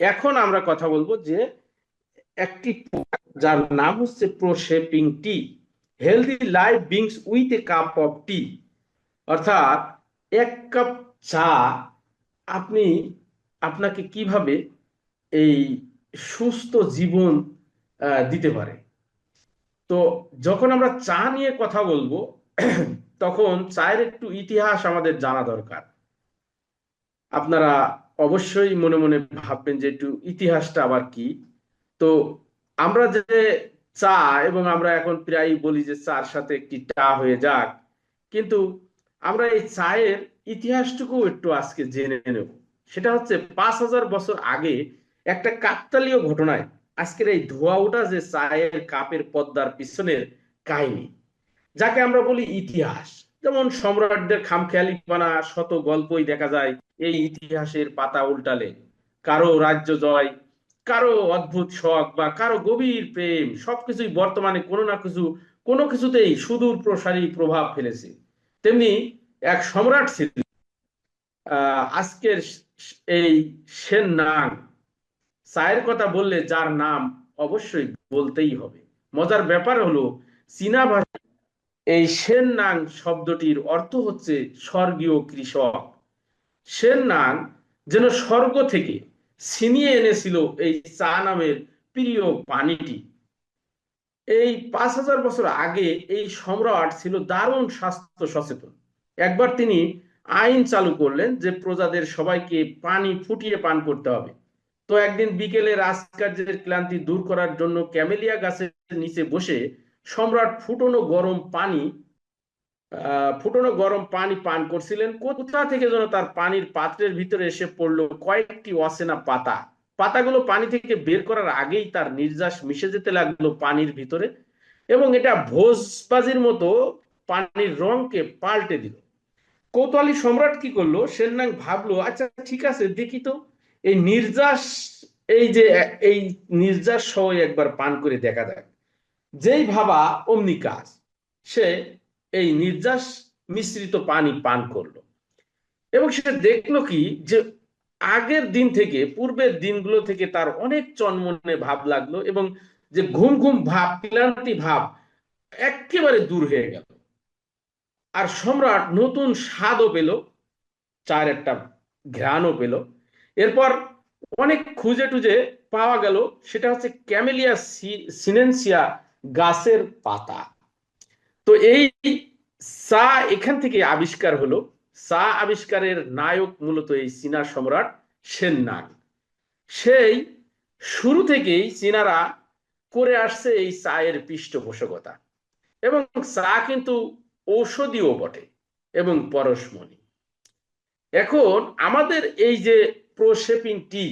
এখন আমরা কথা বলব যে একটি যার নাম হচ্ছে প্রোশেপিং tea healthy life beings with a cup of tea অর্থাৎ এক কাপ চা আপনি আপনাকে কীভাবে এই সুস্থ জীবন দিতে পারে। তো যখন আমরা চা নিয়ে কথা বলব, তখন চায়ের একটু ইতিহাস আমাদের জানা দরকার। আপনারা অবশ্যই মনে মনে ভাববেন যে একটু ইতিহাসটা আবার কি? তো আমরা যে চা এবং আমরা এখন প্রায় বলি যে চার সাথে একটি টা হয়ে যাক, কিন্তু আমরা এই চায়ের ইতিহাসটুকু একটু আজকে জেনে নেব। সেটা হচ্ছে পাঁচ হাজার বছর আগে একটা কাকতালীয় ঘটনায় আজকের এই ধোয়া ওঠা যে চায়ের কাপের পদ্মার পিছনের কাহিনী, যাকে আমরা বলি ইতিহাস। যেমন সম্রাটদের খামখেয়ালি পানা, শত গল্পই দেখা যায় এই ইতিহাসের পাতা উল্টালে। কারও রাজ্য জয়, কারও অদ্ভুত শখ বা কারও গভীর প্রেম, সবকিছুই বর্তমানে কোনো না কিছু, কোনো কিছুতেই সুদূর প্রসারী প্রভাব ফেলেছে। তেমনি এক সম্রাট ছিল আজকের এই সেন নাং চায়ের কথা বললে যার নাম অবশ্যই বলতেই হবে। মজার ব্যাপার হলো, চীনা ভাষা এই সেন নাং শব্দটির অর্থ হচ্ছে স্বর্গীয় কৃষক। সেন নাং যেন স্বর্গ থেকে ছিনিয়ে এনেছিল এই চা নামের প্রিয় পানিটি। এই পাঁচ হাজার বছর আগে এই সম্রাট ছিল দারুণ স্বাস্থ্য সচেতন। একবার তিনি আইন চালু করলেন যে প্রজাদের সবাইকে পানি ফুটিয়ে পান করতে হবে। তো একদিন বিকেলে রাজকার্যের ক্লান্তি দূর করার জন্য ক্যামেলিয়া গাছের নিচে বসে সম্রাট ফুটনো গরম পানি ফুটনো গরম পানি পান করছিলেন। কোথা থেকে যেন তার পানির পাত্রের ভিতরে এসে পড়ল কয়েকটি অচেনা পাতা। পাতাগুলো পানি থেকে বের করার আগেই তার নির্যাস মিশে যেতে লাগল পানির ভিতরে এবং এটা ভোজবাজির মতো পানির রংকে পাল্টে দিল। কৌতূহলী সম্রাট কি করল? সেননাং ভাবলো আচ্ছা ঠিক আছে, দেখি তো। এই নির্যাস, এই যে, এই নির্যাস সহ একবার পান করে দেখা যায় যেই ভাবা অমনি কাজ। সে এই নির্যাস মিশ্রিত পানি পান করল। এবং সে দেখল কি যে আগের দিন থেকে, পূর্বের দিনগুলো থেকে তার অনেক চনমনে ভাব লাগল এবং যে ঘুম ঘুম ভাব, ক্লান্তি ভাব একেবারে দূর হয়ে গেল। আর সম্রাট নতুন স্বাদও পেল চার একটা ঘ্রাণও পেল। এরপর অনেক খুঁজে টুজে পাওয়া গেল, সেটা হচ্ছে ক্যামেলিয়া সিনেন্সিয়া গাছের পাতা। তো এই সা এখান থেকে আবিষ্কার হলো। সা আবিষ্কারের নায়ক মূলত এই চীনা সম্রাট সেননাং সেই শুরু থেকেই চীনারা করে আসছে এই চায়ের পৃষ্ঠপোষকতা। এবং চা কিন্তু ঔষধিও বটে এবং পরশমণি। এখন আমাদের এই যে প্রোশেপিং টি,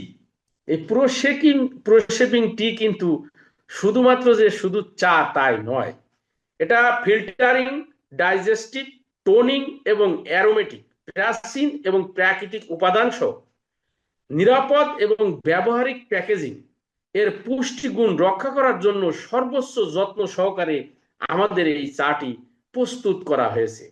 এই প্রোশেকিং প্রোশেপিং টি কিন্তু শুধুমাত্র যে শুধু চা তাই নয়, এটা ফিল্টারিং ডাইজেস্টিভ টোনিং এবং অ্যারোমেটিক প্রাচীন এবং প্রাকৃতিক উপাদান সহ নিরাপদ এবং ব্যবহারিক প্যাকেজিং এর পুষ্টিগুণ রক্ষা করার জন্য সর্বোচ্চ যত্ন সহকারে আমাদের এই চাটি প্রস্তুত করা হয়েছে।